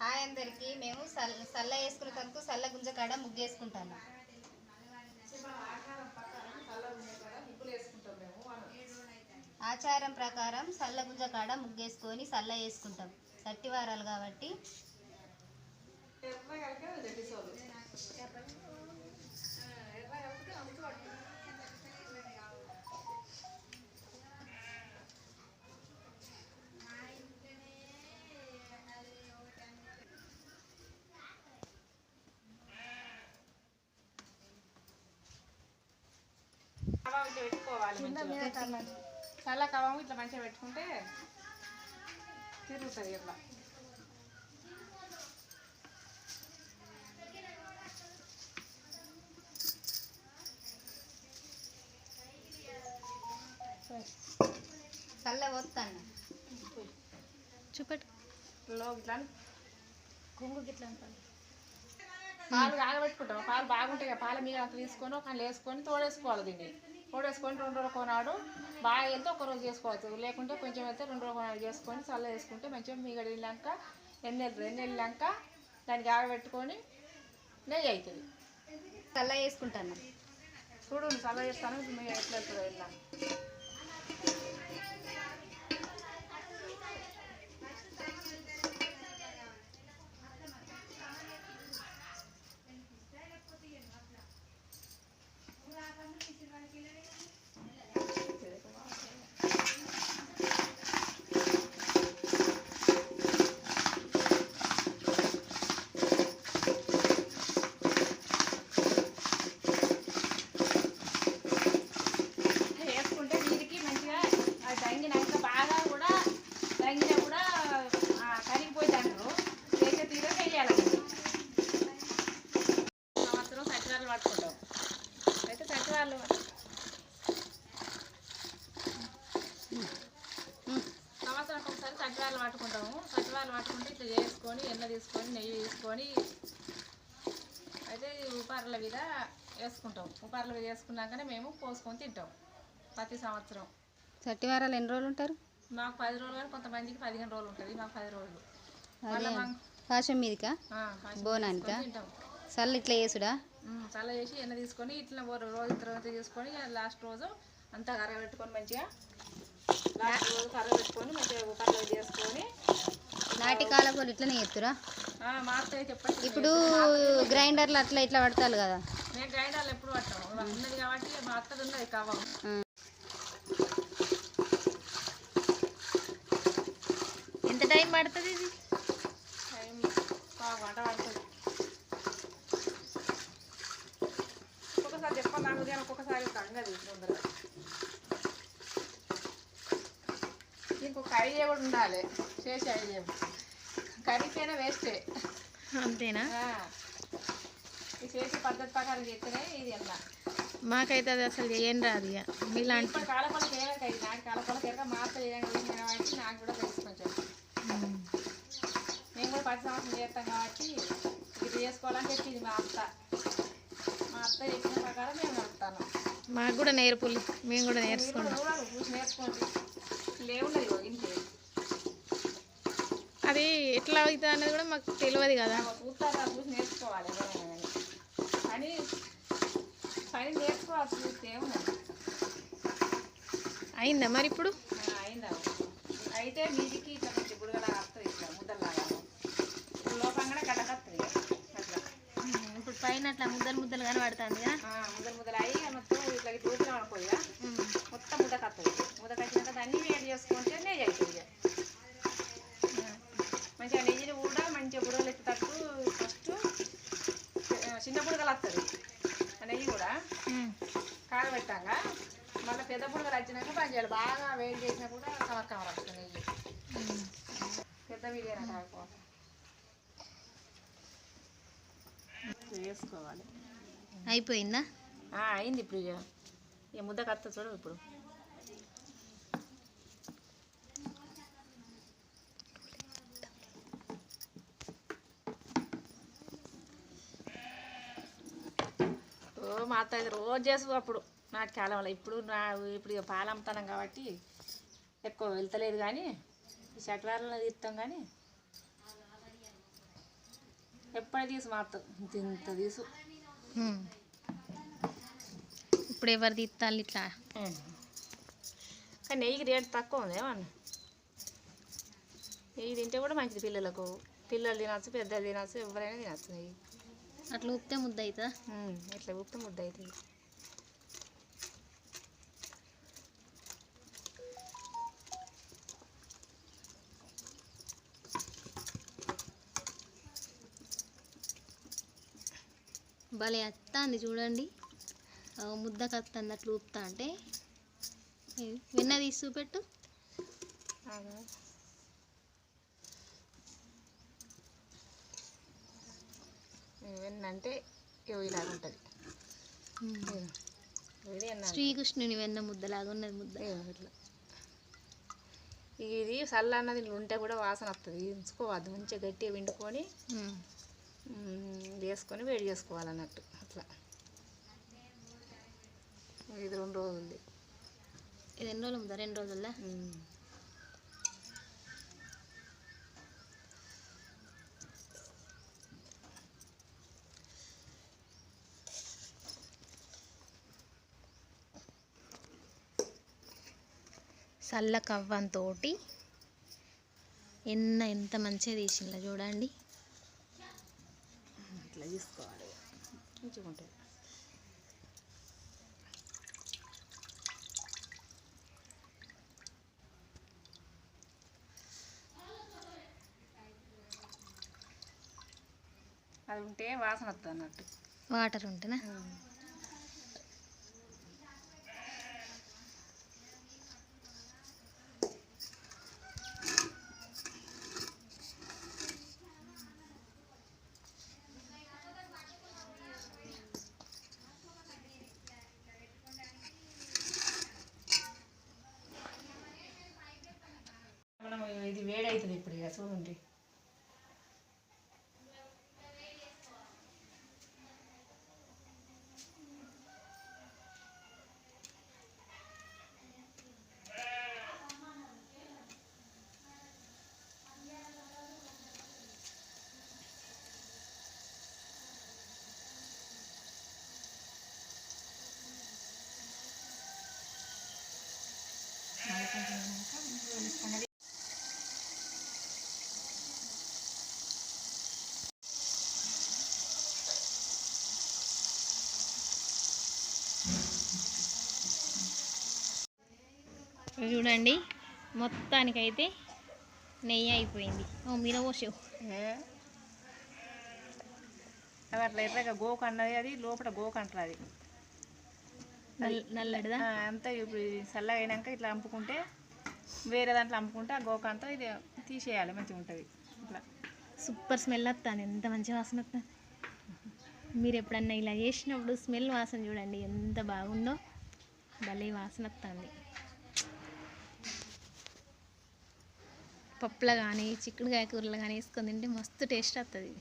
Hi అందరికి. మేము సల్ సల్ల వేసుకునే తనకు సల్ల గుంజ కాడ ముగ్గేసుకుంటాను ఆచారం ప్రకారం సల్ల గుంజ కాడ ముగ్గేసుకొని సల్ల వేసుకుంటాం. సట్టివారాలు కాబట్టి. పెట్టుకోవాలి. చల్ల కవం ఇట్లా మంచిగా పెట్టుకుంటే తిరుగుతుంది ఇట్లా. సల్ల పోస్తాను చూపెట్టు. ఇట్లా కొంగు అంటాను పాలు కాగబెట్టుకుంటాం. పాలు బాగుంటాయి కదా పాల మీద అంత తీసుకొని ఒక వేసుకొని తోడేసుకోవాలి దీన్ని. తోడేసుకొని రెండు రోజులు కొనాడు బాగా వెళ్తే ఒక రోజు చేసుకోవచ్చు. లేకుంటే కొంచెం వెళ్తే రెండు రోజులు కొనాడు చేసుకొని చల్ల వేసుకుంటే మంచిగా మీగడ వెళ్ళాక ఎన్ని ఎన్ని వెళ్ళాక దాన్ని కాగబెట్టుకొని నెయ్యి అవుతుంది. సల్ల వేసుకుంటాను చూడు నువ్వు చల్ల చేస్తాను. మీరు ఎట్లా వెళ్తుందో వెళ్ళాం సచివాళ్ళు పట్టుకుంటాం. అయితే సచివాళ్ళు సంవత్సరం ఒకసారి సచివాళ్ళు పట్టుకుంటాము. సచివాళ్ళు పట్టుకుంటే ఇట్లా చేసుకొని ఎన్న తీసుకొని నెయ్యి తీసుకొని అయితే ఉపార్ల మీద వేసుకుంటాం. ఉపార్ల మీద వేసుకున్నాకనే మేము పోసుకొని తింటాం ప్రతి సంవత్సరం. సట్టి వారాలు ఎన్ని రోజులు ఉంటారు? మాకు పది రోజులు కానీ కొంతమందికి పదిహేను రోజులు ఉంటుంది మాకు పది రోజులు. పాశం మీదికా? బోనానికా? సల్ల ఇట్లా వేసుడా చల్ల చేసి ఎన్న తీసుకొని ఇట్లా రోజు తర్వాత తీసుకొని లాస్ట్ రోజు అంతా కరగబెట్టుకొని మంచిగా లాస్ట్ రోజు కరగబెట్టుకొని మంచిగా ఉపార్లు చేసుకొని నాటి కాలపు ఇట్లనే చెప్పండి ఇప్పుడు గ్రైండర్లు అట్లా ఇట్లా పడతారు కదా? నేను గ్రైండర్లు ఎప్పుడు పట్టాము. ఉన్నది కాబట్టి మా అత్తది ఉన్నది కవ్వం. ఆ. ఎంత టైం పడుతుంది ఇది టైం పావు గంట పడుతుంది ఒక్కొక్కసారి చెప్పాలి నాకు కానీ కంగది తొందరగా ఇంకొక ఐడియా కూడా ఉండాలి. చేసే ఐడియా కరిగిపోయినా వేస్టే. అంతేనా. ఇది చేసే పద్ధతి ప్రకారం చేస్తేనే ఇది అలా మాకైతే అది అసలు ఏం రాదు ఇక మీలాంటి కాలపలకి ఏమైనా ఇది నాకు కాలపలకి ఎరక మాత్ర చేయండి కాబట్టి నాకు కూడా తెలుసు కొంచెం. మేము కూడా పది సంవత్సరం చేస్తాం కాబట్టి ఇది చేసుకోవాలని చెప్పింది మా అత్త. మా అత్త చెప్పిన ప్రకారం మేము నడుపుతాను. మాకు కూడా నేర్పులు. మేము కూడా నేర్చుకుంటాం. నేర్చుకోండి అది ఎట్లా అవుతుంది అనేది కూడా మాకు తెలియదు కదా. చూసి నేర్చుకోవాలి అని పని నేర్చుకోవాల్సి అయిందా మరి ఇప్పుడు? అయిందా అయితే మీదికి అట్లా ముద్దలు ముద్దలు కనబడుతుంది కదా ముద్దలు ముద్దలు అయ్యి మొత్తం ఇట్లా ఇట్లా ఊపినాం మొత్తం ముద్ద కత్తది. ముద్ద కట్టినాక దాన్ని వేడి చేసుకుంటే నెయ్యి అవుతుంది మంచిగా నెయ్యిని కూడా మంచిగా బుడగలు ఎత్తుతట్టు ఫస్ట్ చిన్న బుడగలు వస్తుంది నెయ్యి కూడా. కాగబెట్టాక మళ్ళీ పెద్ద బుడగలు వచ్చినాక పని చేయాలి. బాగా వేడి చేసినా కూడా కవర్ కవర్ వస్తుంది నెయ్యి పెద్ద వీడియో కాకపోతే వేసుకోవాలి అయిపోయిందా? అయింది ఇప్పుడు ఇక ఇక ముద్ద కత్త చూడు ఇప్పుడు. ఓ మా అత్త రోజు చేసు అప్పుడు. నాటి కాలంలో ఇప్పుడు నా ఇప్పుడు ఇక పాలు అమ్ముతాను కాబట్టి ఎక్కువ వెళ్తలేదు కానీ ఈ శనివారంలో తీస్తాం కానీ ఎప్పుడు తీసు మాత్రం ఇంత ఇంత తీసు. ఇప్పుడు ఎవరు తీస్తాళ్ళు ఇట్లా? కానీ నెయ్యికి రేటు తక్కువ ఉంది ఏమన్నా? నెయ్యి తింటే కూడా మంచిది పిల్లలకు. పిల్లలు తినచ్చు పెద్దలు తినచ్చు ఎవరైనా తినచ్చు నెయ్యి. అట్లా ఉప్పితే ముద్ద అవుతుందా ఇట్లా ఉప్పు ముద్ద అవుతుంది భలే వస్తుంది చూడండి. ముద్దకు వస్తుంది అట్లా ఊపుతా అంటే. వెన్న తీసి చూపెట్టు. అంటే ఇలాగ ఉంటుంది. శ్రీకృష్ణుని వెన్న ముద్దలాగా ఉన్నది ముద్ద. ఇట్లా. ఇది చల్ల అన్నది ఉంటే కూడా వాసన వస్తుంది ఉంచుకోవద్దు. మంచిగా గట్టిగా. మ్మ్, వేసుకొని వేడి చేసుకోవాలన్నట్టు అట్లా. ఇది రెండు రోజులది. ఇది ఎన్ని రోజులు ముద్ద రెండు రోజుల్లో. చల్ల కవ్వంతో ఎన్న ఎంత మంచిగా తీసిందో చూడండి. తీసుకోవాలి మంచిగా ఉంటుంది అది ఉంటే వాసన వస్తుంది అన్నట్టు వాటర్ ఉంటేనా? ఇది వేడి అవుతుంది చూడండి మొత్తానికైతే నెయ్యి అయిపోయింది. ఓ మీర పోసావు? అది అట్లా ఎర్రగా గోకు అన్నది అది లోపల గోకు అంటారు అది. నల్ నల్లడిదా? అంతా ఇప్పుడు చల్లగా అయినాక ఇట్లా అంపుకుంటే వేరే దాంట్లో అంపుకుంటే ఆ గోక అంతా ఇది తీసేయాలి మంచిగా ఉంటుంది. ఇట్లా. సూపర్ స్మెల్ వస్తుంది ఎంత మంచి వాసన వస్తుంది. మీరు ఎప్పుడన్నా ఇలా చేసినప్పుడు స్మెల్ వాసన చూడండి ఎంత బాగుందో. భలే వాసన వస్తుంది. పప్పులో కానీ చిక్కుడుకాయ కూరలో కానీ వేసుకొని తింటే మస్తు టేస్ట్ వస్తుంది